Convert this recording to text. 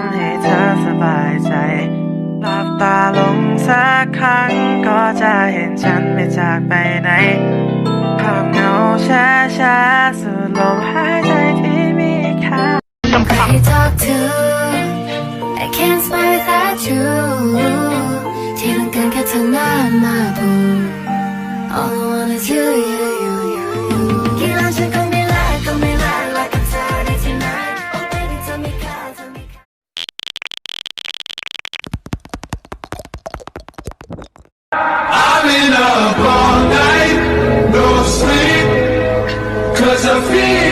ำให้เธอสบายใจ หลับตาลงสักครั้ง ก็จะเห็นฉันไม่จากไปไหนความเหงาแช่แช่สุดลมหาย Cause I'm feeling